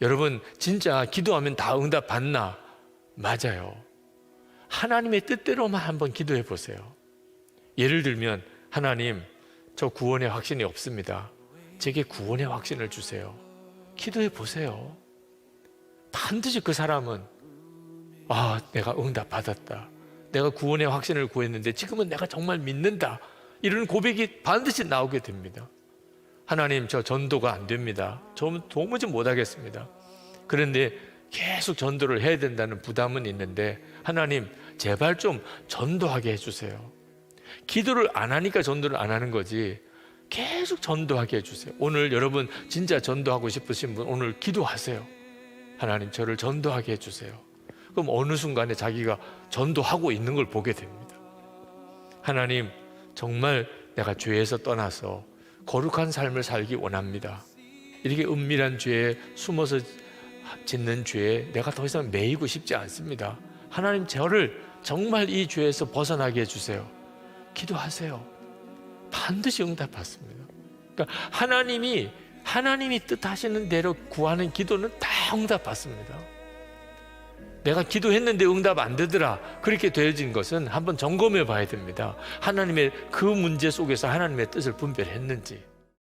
여러분, 진짜 기도하면 다 응답 받나? 맞아요. 하나님의 뜻대로만 한번 기도해 보세요. 예를 들면, 하나님, 저 구원의 확신이 없습니다. 제게 구원의 확신을 주세요. 기도해 보세요. 반드시 그 사람은, 아, 내가 응답 받았다. 내가 구원의 확신을 구했는데 지금은 내가 정말 믿는다. 이런 고백이 반드시 나오게 됩니다. 하나님, 저 전도가 안 됩니다. 저 도무지 못하겠습니다. 그런데 계속 전도를 해야 된다는 부담은 있는데, 하나님, 제발 좀 전도하게 해주세요. 기도를 안 하니까 전도를 안 하는 거지. 계속 전도하게 해주세요. 오늘 여러분 진짜 전도하고 싶으신 분 오늘 기도하세요. 하나님 저를 전도하게 해주세요. 그럼 어느 순간에 자기가 전도하고 있는 걸 보게 됩니다. 하나님 정말 내가 죄에서 떠나서 거룩한 삶을 살기 원합니다. 이렇게 은밀한 죄에 숨어서 짓는 죄에 내가 더 이상 매이고 싶지 않습니다. 하나님 저를 정말 이 죄에서 벗어나게 해주세요. 기도하세요. 반드시 응답받습니다. 그러니까 하나님이 하나님이 뜻하시는 대로 구하는 기도는 다 응답받습니다. 내가 기도했는데 응답 안 되더라. 그렇게 되어진 것은 한번 점검해 봐야 됩니다. 하나님의 그 문제 속에서 하나님의 뜻을 분별했는지.